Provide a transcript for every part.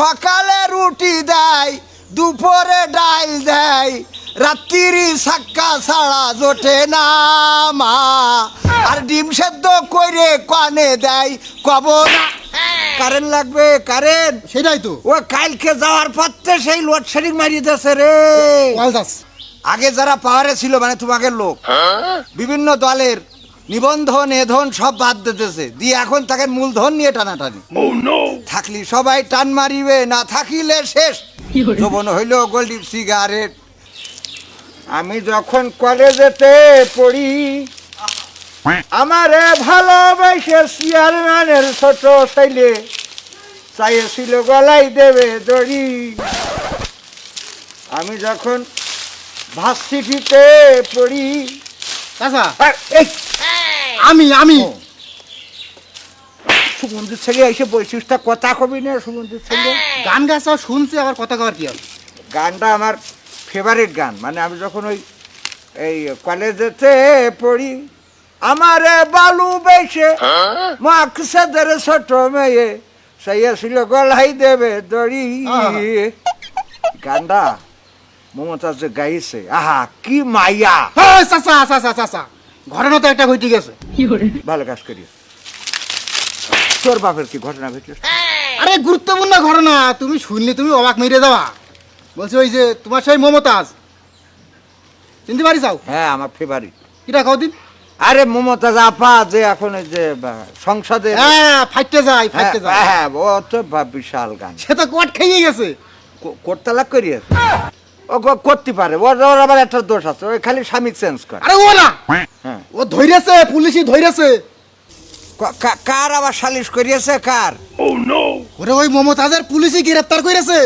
সকালে রুটি দেয় দুপুরে ডাইল দেয় রাত্রি সাক্কা ছাড়া জোটে না মা। আর ডিম সেদ্ধ করে কানে দেয় কব না। কারেন্ট লাগবে কারেন্ট। সেটাই তো। ও কালকে যাওয়ার পথে সেই লোডশেডিং মারিয়ে দিয়েছে রে। আগে যারা পাওয়ারে ছিল মানে তোমাকে লোক বিভিন্ন দলের নিবন্ধন এধন সব বাদ দিতেছে। দিয়ে এখন তাকে মূলধন নিয়ে টানাটানি। থাকলি সবাই টান মারিবে না থাকিলে শেষ। যৌবন হইল গোল্ডি সিগারেট। আমি যখন কলেজেতে পড়ি আমারে ভালোবাসে চেয়ারম্যানের ছোট ছেলে। চাইছিল গলাই দেবে দড়ি। আমি যখন ভার্সিটিতে পড়ি এই আমি আমি। সুগন্ধির ছেলে এসে বৈশিষ্ট্য কথা কবি না সুগন্ধির ছেলে। গান গাছা শুনছি আবার কথা কবার কি হবে গানটা আমার ফেভারিট গান। মানে আমি যখন ওই এই কলেজেতে পড়ি আমারে বালু বেশে মাকসাদের ছোট মেয়ে সেই ছিল গলাই দেবে দড়ি। গানটা মমতা যে গাইছে। আহা কি মাইয়া হ্যাঁ চাচা চাচা চাচা ঘটনা তো একটা ঘটে গেছে। ভালো কাজ করি তোর বাপের কি ঘটনা ঘটছে আরে গুরুত্বপূর্ণ ঘটনা। তুমি শুনলে তুমি অবাক মেরে যাওয়া বলছি ওই যে তোমার সেই মমতাজ। চিনতে পারি যাও? হ্যাঁ আমার ফেভারিট কিটা কদিন? আরে মমতাজ আপা যে এখন এই যে সংসদে হ্যাঁ ফাইটে যায় হ্যাঁ ফাইটে যায়। হ্যাঁ, ও তো বিশাল গান। সে তো কোয়াট খেয়ে গেছে। কোরতালাক করিয়ে ও করতে পারে। ওর ওর আবার একটা দোষ আছে। ওই খালি স্বামী চেঞ্জ করে। আরে ও না হ্যাঁ। ও ধৈরেছে পুলিশই ধৈরেছে কার আবার সালিশ করিয়েছে? কার? ওরে ওই মমতাজের পুলিশই গ্রেপ্তার করেছে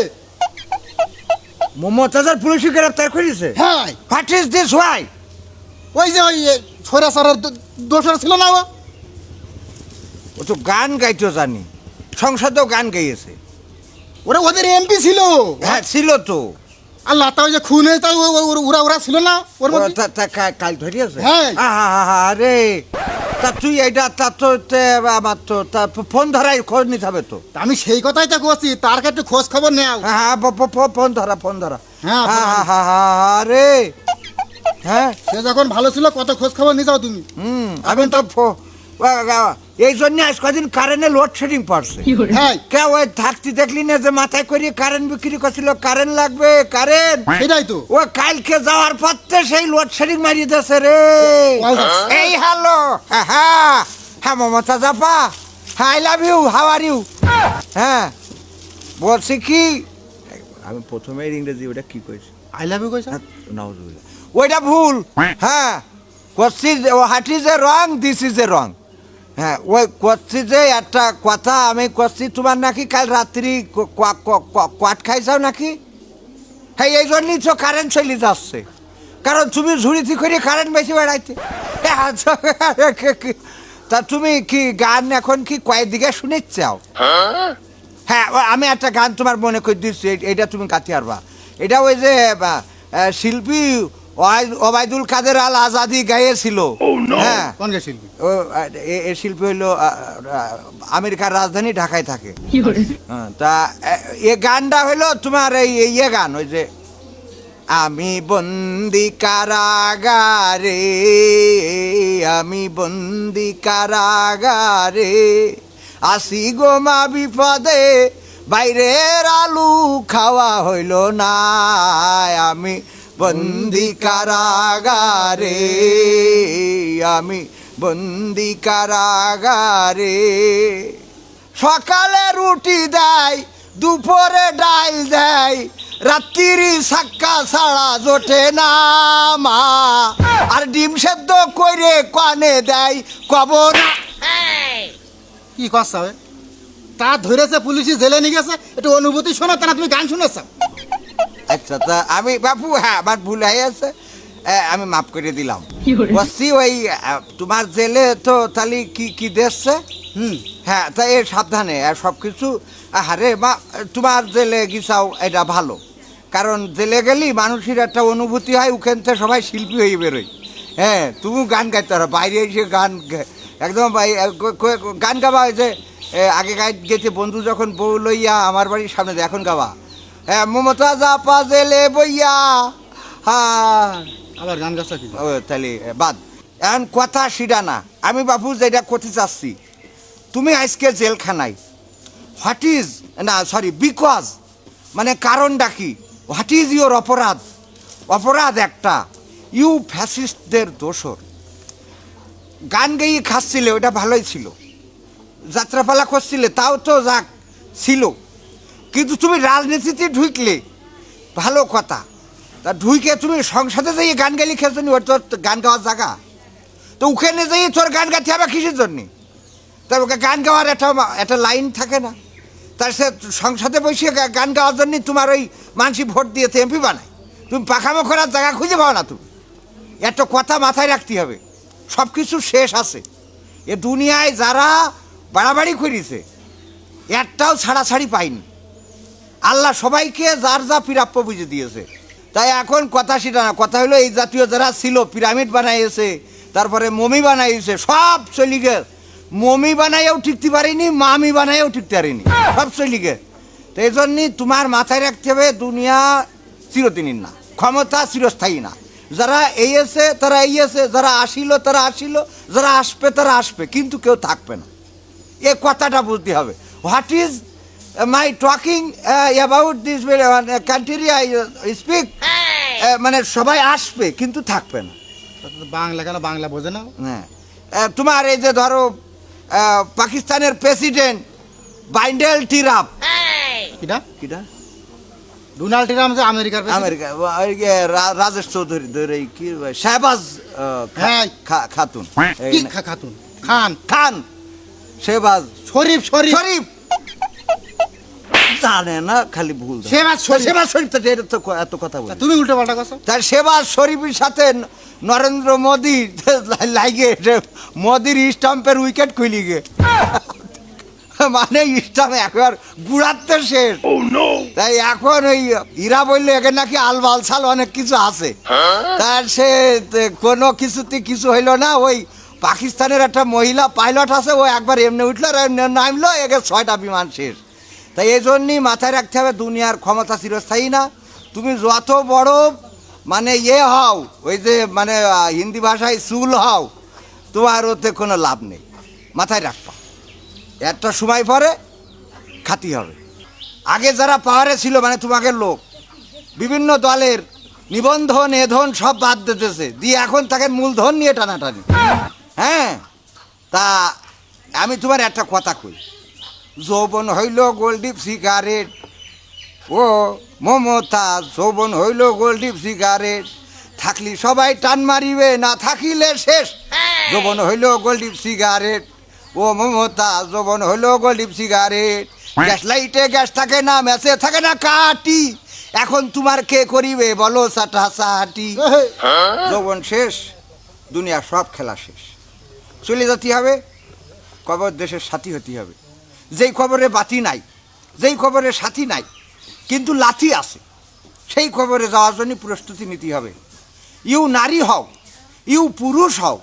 মমতাজের পুলিশে গ্রেপ্তার করিয়েছে? হ্যাঁ। হোয়াট ইজ দিস ওয়াই ওই যে ওই সরাসরের দোষর ছিল না ও? ও তো গান গাইতো জানি। সংসদেও গান গাইয়েছে। ওরে ওদের এমপি ছিল। হ্যাঁ ছিল তো। আল্লাহ তা ওই যে খুন হয়ে ওরা ওরা ওরা ছিল না ওর কাল ধরিয়েছে হ্যাঁ। আরে। তা তুই এইটা তা তো আমার তো তা ফোন ধরাই খোঁজ নিতে হবে তো। আমি সেই কথাই তো করছি তার কাছে খোঁজ খবর নেও। হ্যাঁ হ্যাঁ ফোন ধরা ফোন ধরা। হ্যাঁ, হ্যাঁ ধরা। আরে। হ্যাঁ। সে যখন ভালো ছিল কত খোঁজ খবর নিয়ে যাও তুমি। হুম আমি তো এই জন্য আজ কদিন কারেন্টে লোডশেডিং পড়ছে। হ্যাঁ। কে ওই থাকতে দেখলি না যে মাথায় করে কারেন্ট বিক্রি করছিল? কারেন্ট লাগবে? কারেন্ট সেটাই তো। ও কালকে যাওয়ার পথে সেই লোডশেডিং মারিয়ে দিয়েছে রে। এই হ্যালো। হ্যাঁ হ্যাঁ। মমতা জাপা হ্যাঁ I love you how are you হ্যাঁ। বলছি কি? আমি প্রথমে ইংরেজি ওটা কি কইছি? আই লাভ ইউ কইছ? নাউজুবিল্লাহ ওইটা। ভুল। হ্যাঁ। করছি যে ও হাঁটি যে রং দিস ইজ এ রং হ্যাঁ ওই করছি যে একটা কথা আমি করছি তোমার নাকি কাল রাত্রি কোয়াট খাইছাও নাকি? হ্যাঁ এই জন্যই তো কারেন্ট চলে যাচ্ছে। কারণ তুমি ঝুড়িতে করে কারেন্ট বেশি বেড়াইতে। হ্যাঁ, তা তুমি কি গান এখন কি কয়েক দিকে শুনে চাও হ্যাঁ আমি একটা গান তোমার মনে করে দিচ্ছি এইটা তুমি কাটি আরবা এটা ওই যে শিল্পী ওবায়দুল কাদের আল আজাদি গাইয়েছিল হ্যাঁ। কোন গে শিল্পী? ও এ- এ শিল্পী হইল আমেরিকার রাজধানী ঢাকায় থাকে। হ্যাঁ, তা এ- গানটা হইল তোমার এই এই ইয়ে গান ওই যে আমি বন্দি কারাগারে আমি বন্দি কারাগারে আসি গো মা বিপদে বাইরের আলু খাওয়া হইল না আমি বন্দি কারাগারে আমি বন্দি কারাগারে সকালে রুটি দেয়, দুপুরে ডাইল দেয় রাত্রি সাক্কা ছাড়া জোটে না মা। আর ডিম সেদ্ধ করে কানে দেয়, কব না। কি হবে তা ধরেছে পুলিশই জেলে নিয়ে গেছে, একটু অনুভূতি শোনো তা না তুমি গান শুনেছ? আচ্ছা তা আমি বাপু হ্যাঁ আমার ভুল হয়ে আছে। আমি মাফ করে দিলাম। বলছি ওই তোমার জেলে তো তাহলে কি কি দেখছে হুম হ্যাঁ তাই এ সাবধানে আর সব কিছু আরে মা তোমার জেলে গিসাও এটা ভালো। কারণ জেলে গেলি মানুষের একটা অনুভূতি হয় ওখান থেকে সবাই শিল্পী হয়ে বেরোয়। হ্যাঁ তুমি গান গাইতে পারো বাইরে এসে গান একদম গান গাবা ওই যে আগে গাইড গেছে বন্ধু যখন বউ লইয়া আমার বাড়ির সামনে এখন গাওয়া। হ্যাঁ মমতাজ আপা জেলে বইয়া। হ্যাঁ আবার গান গাছা কি? ও তাহলে বাদ। এখন কথা সিডা না। আমি বাবু যেটা করতে চাচ্ছি তুমি আজকে জেলখানায় হোয়াট ইজ না সরি বিকজ মানে কারণটা কি? হোয়াট ইজ ইউর অপরাধ? অপরাধ একটা। ইউ ফ্যাসিস্টদের দোষর। গান গেয়ে খাচ্ছিলে ওটা ভালোই ছিল। যাত্রাপালা করছিলে তাও তো যাক ছিল। কিন্তু তুমি রাজনীতিতে ঢুকলে। ভালো কথা। তা ঢুকে তুমি সংসদে যাই গান গালি খেয়েছো নি তোর গান গাওয়ার জায়গা। তো ওখানে যাই তোর গান গাইতে হবে কিসের জন্যে? তার গান গাওয়ার একটা একটা লাইন থাকে না। তার সে সংসদে বসে গান গাওয়ার জন্য তোমার ওই মানসি ভোট দিয়েছে, এমপি বানায়। তুমি পাখামো করার জায়গা খুঁজে পাও না তুমি। একটা কথা মাথায় রাখতে হবে। সব কিছু শেষ আছে। এ দুনিয়ায় যারা বাড়াবাড়ি করেছে, একটাও ছাড়াছাড়ি পায়নি। আল্লাহ সবাইকে যার যা প্রাপ্য বুঝে দিয়েছে। তাই এখন কথা সেটা না, কথা হলো এই জাতীয় যারা ছিল, পিরামিড বানাইছে, তারপরে মমি বানাইছে, সব চলি গে মমি বানাইও টিকতে পারিনি, মামি বানাইও টিকতে পারিনি, সব চলি গে তো এই জন্যই তোমার মাথায় রাখতে হবে, দুনিয়া চিরদিনের না, ক্ষমতা চিরস্থায়ী না। যারা এসে তারা এসে যারা আসিল, তারা আসিল, যারা আসবে, তারা আসবে, কিন্তু কেউ থাকবে না। এ কথাটা বুঝতে হবে। What is my talking about this country I speak মানে সবাই আসবে কিন্তু থাকবে না। বাংলা কেন বাংলা বোঝে না? হ্যাঁ। তোমার এই যে ধরো পাকিস্তানের প্রেসিডেন্ট বাইন্ডেল টিরাপ। কিটা? কিটা? ডোনাল্ড ট্রাম্প যে আমেরিকার। আমেরিকা ওই যে রাজেশ চৌধুরী ধরে কি শাহবাজ হ্যাঁ। খাতুন। খাতুন? খান। খান। শেহবাজ। শরীফ শরীফ। শরীফ। জানে না খালি ভুল ধরে। শেহবাজ শরীফ। তো এটা তো এত কথা বলে। তুমি উল্টো পাল্টা কথা তার শেহবাজ শরীফের সাথে নরেন্দ্র মোদি লাগে মোদির স্টাম্পের উইকেট খুলি গে। মানে স্টাম্প একবার গুড়াতে শেষ। তাই এখন ওই ইরা বললে এখানে নাকি আলবাল সাল অনেক কিছু আছে। তার সে কোনো কিছুতে কিছু হইল না ওই পাকিস্তানের একটা মহিলা পাইলট আছে ও একবার এমনি উঠল আর এমনি নামলো একে ছয়টা বিমান শেষ। তাই এই জন্যই মাথায় রাখতে হবে, দুনিয়ার ক্ষমতা চিরস্থায়ী না। তুমি যত বড় মানে ইয়ে হও, ওই যে মানে হিন্দি ভাষায় চুল হও, তোমার ওতে কোনো লাভ নেই। মাথায় রাখবা। একটা সময় পরে খাতি হবে। আগে যারা পাহাড়ে ছিল মানে তোমাকে লোক, বিভিন্ন দলের নিবন্ধন এধন সব বাদ দিতেছে। দিয়ে এখন তাকে মূলধন নিয়ে টানাটানি। হ্যাঁ? তা আমি তোমার একটা কথা কই। যৌবন হইল গোল্ডিপ সিগারেট। ও মমতা যৌবন হইল গোল্ডিপ সিগারেট। থাকলি সবাই টান মারিবে না থাকিলে শেষ। যৌবন হইল গোল্ডিপ সিগারেট। ও মমতা যৌবন হইল গোল্ডিপ সিগারেট। গ্যাস লাইটে গ্যাস থাকে না ম্যাচে থাকে না কাটি। এখন তোমার কে করিবে বলো সাটা সাটি যৌবন শেষ দুনিয়া সব খেলা শেষ। চলে যেতে হবে কবর দেশের সাথী হতে হবে। যেই খবরে বাতি নাই যেই খবরে সাথী নাই কিন্তু লাথি আছে সেই খবরে যাওয়ার জন্য প্রস্তুতি নিতে হবে। ইউ নারী হও ইউ পুরুষ হও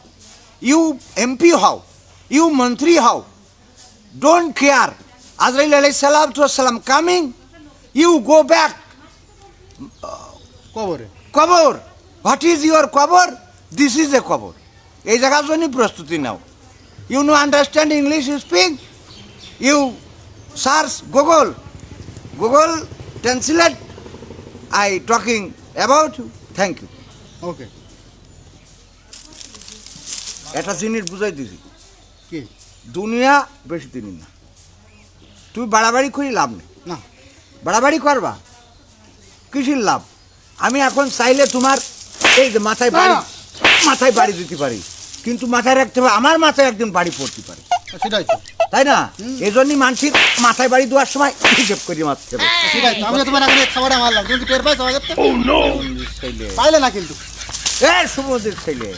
ইউ এমপি হও ইউ মন্ত্রী হও ডোন্ট কেয়ার আজরাইল আলাই সালাম টু সালাম কামিং ইউ গো ব্যাক কবরে। কবর হোয়াট ইজ ইউর কবর? দিস ইজ এ কবর। এই জায়গার জন্যই প্রস্তুতি নাও। You know understand English speak you search Google Google translate I talking about you thank you. Okay. একটা জিনিস বুঝাই দিছি কি? দুনিয়া বেশি দিন না। তুমি বাড়াবাড়ি করি লাভ নেই। না। বাড়াবাড়ি করবা। কৃষির লাভ। আমি এখন চাইলে তোমার এই যে মাথায় বাড়ি মাথায় বাড়ি দিতে পারি। কিন্তু মাথায় রাখতে হবে আমার মাথায় একদিন বাড়ি পড়তে পারে। সেটাই তো। তাই না? এই জন্যই মানুষের মাথায় বাড়ি দেওয়ার সময় হিসেব করি মারতে হবে ঠিক আছে আমি তোমার আগে খাবারটা মারলাম। তুমি কি টের পাইছো আগে ছেলে পাইলে না কিন্তু। এ সমুদ্রের ছেলে।